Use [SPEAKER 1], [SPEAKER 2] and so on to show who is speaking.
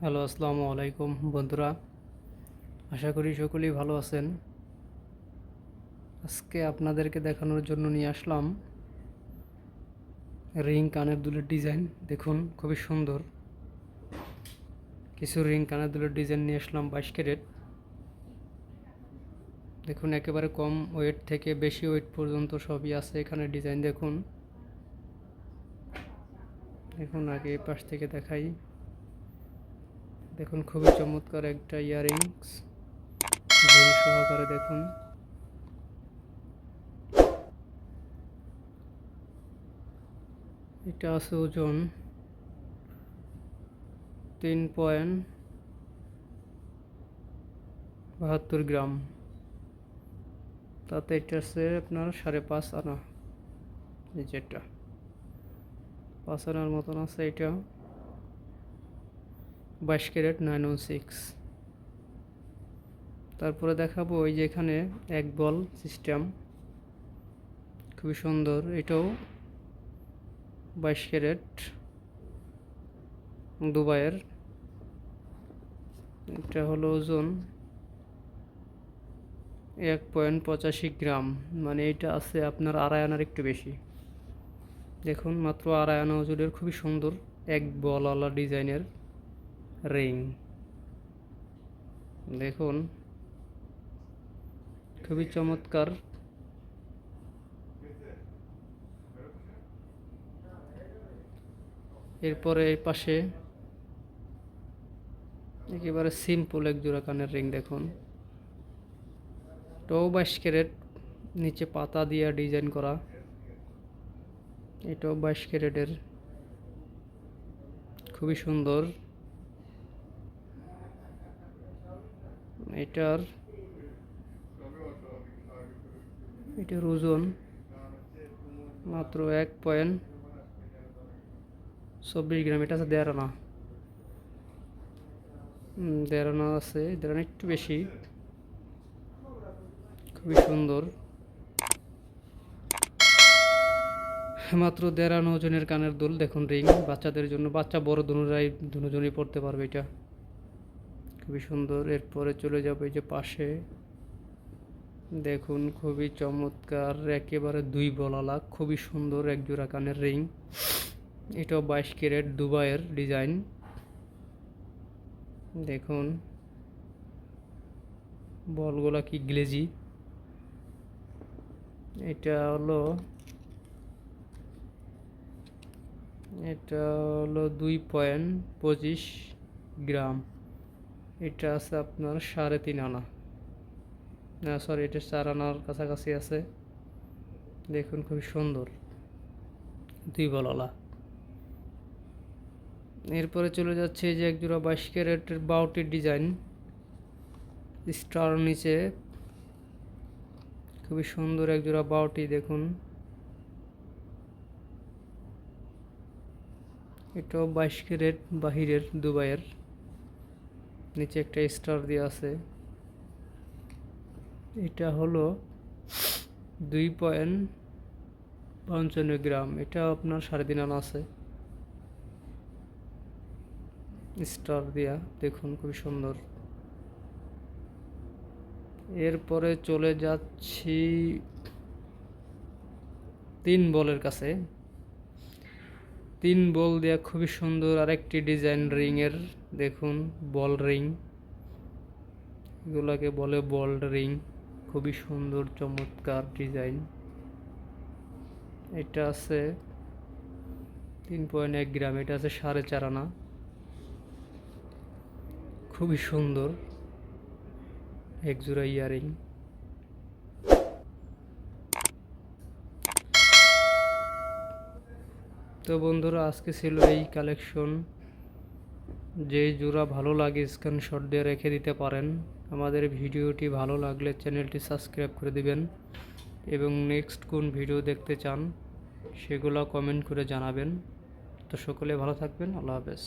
[SPEAKER 1] Hello, আসসালামু আলাইকুম বন্ধুরা। আশা করি সকলেই ভালো আছেন। আজকে আপনাদেরকে দেখানোর জন্য নিয়ে আসলাম রিং কানের দুলের ডিজাইন। দেখুন, খুবই সুন্দর। কিছু রিং কানের দুলের ডিজাইন নিয়ে আসলাম বাইশ ক্যারেট। দেখুন, একেবারে কম ওয়েট থেকে বেশি ওয়েট পর্যন্ত সবই আছে এখানে ডিজাইন। দেখুন। দেখুন, আগে পাশ থেকে দেখাই। দেখুন, খুবই চমৎকার একটা ইয়াররিংস। ঝুল সহকারে দেখুন। এটা আছে ওজন তিন পয়েন্ট বাহাত্তর গ্রাম। তাতে এটা আছে আপনার সাড়ে পাঁচ আনা। এই যেটা পাঁচ আনার মতন আছে এটা। বাইশ ক্যারেট নাইন ওয়ান সিক্স। তারপরে দেখাবো ওই যে এখানে এক বল সিস্টেম। খুবই সুন্দর, এটাও বাইশ ক্যারেট দুবাইয়ের। এটা হলো ওজন এক পয়েন্ট পঁচাশি গ্রাম মানে এটা আছে আপনার আড়াই একটু বেশি। দেখুন মাত্র আড়াই আনা ওজনের, খুবই সুন্দর, এক বলওয়ালা ডিজাইনের। রিং দেখুন, খুবই চমৎকার। এরপরে এই পাশে একেবারে সিম্পল এক জোড়া কানের রিং দেখুন। এটাও বাইশ ক্যারেট, নিচে পাতা দিয়ে ডিজাইন করা। এটাও বাইশ ক্যারেটের খুবই সুন্দর। এটার এটার ওজন মাত্র এক পয়েন্ট চব্বিশ গ্রাম। এটা আছে দেড় আনা। দেড় আনা আছে। দেড় আনা একটু বেশি। খুবই সুন্দর। মাত্র দেড় আনা ওজনের কানের দুল। দেখুন রিং। বাচ্চাদের জন্য, বাচ্চা বড় দুজনেরাই দুজনেই পড়তে পারবে এটা। খুবই সুন্দর। এরপরে চলে যাবে এই যে পাশে। দেখুন, খুবই চমৎকার, একেবারে দুই বলালা, খুবই সুন্দর এক জোড়া কানের রিং। এটাও বাইশ ক্যারেট, দুবাইয়ের ডিজাইন। দেখুন, বলগুলা কি গ্লেজি। এটা হলো এটা হলো দুই পয়েন্ট পঁচিশ গ্রাম। এটা আছে আপনার সাড়ে তিন আনা। না সরি এটা চার আনার কাছাকাছি আছে। দেখুন, খুবই সুন্দর। দুই বলালা। এরপরে চলে যাচ্ছে যে একজোড়া বাইশ ক্যারেটের বাউটির ডিজাইন। স্টার নিচে। খুবই সুন্দর একজোড়া বাউটি, দেখুন। এটাও বাইশ ক্যারেট বাহিরের, দুবাইয়ের। নিচে একটা স্টার দেওয়া আছে। এটা হলো দুই পয়েন্ট পঞ্চান্ন গ্রাম। এটা আপনার সাড়ে তিন আনা আছে। স্টার দেয়া, দেখুন খুবই সুন্দর। এরপরে চলে যাচ্ছি তিন বলের কাছে। তিন বল দেয়া খুবই সুন্দর, আরেকটি ডিজাইন রিং এর দেখুন বল রিং এগুলাকে বলে বল রিং খুবই সুন্দর, চমৎকার ডিজাইন এটা আছে তিন পয়েন্ট এক গ্রাম এটা আছে সাড়ে চার আনা। খুবই সুন্দর। এক জোড়া ইয়ারিং। তো বন্ধুরা, আজকে ছিল এই কালেকশন যে জোড়া ভালো লাগে স্ক্রিনশট দিয়ে রেখে দিতে পারেন। আমাদের ভিডিওটি ভালো লাগলে চ্যানেলটি সাবস্ক্রাইব করে দিবেন। এবং নেক্সট কোন ভিডিও দেখতে চান, সেগুলো কমেন্ট করে জানাবেন। তো সকলে ভালো থাকবেন, আল্লাহ হাফেজ।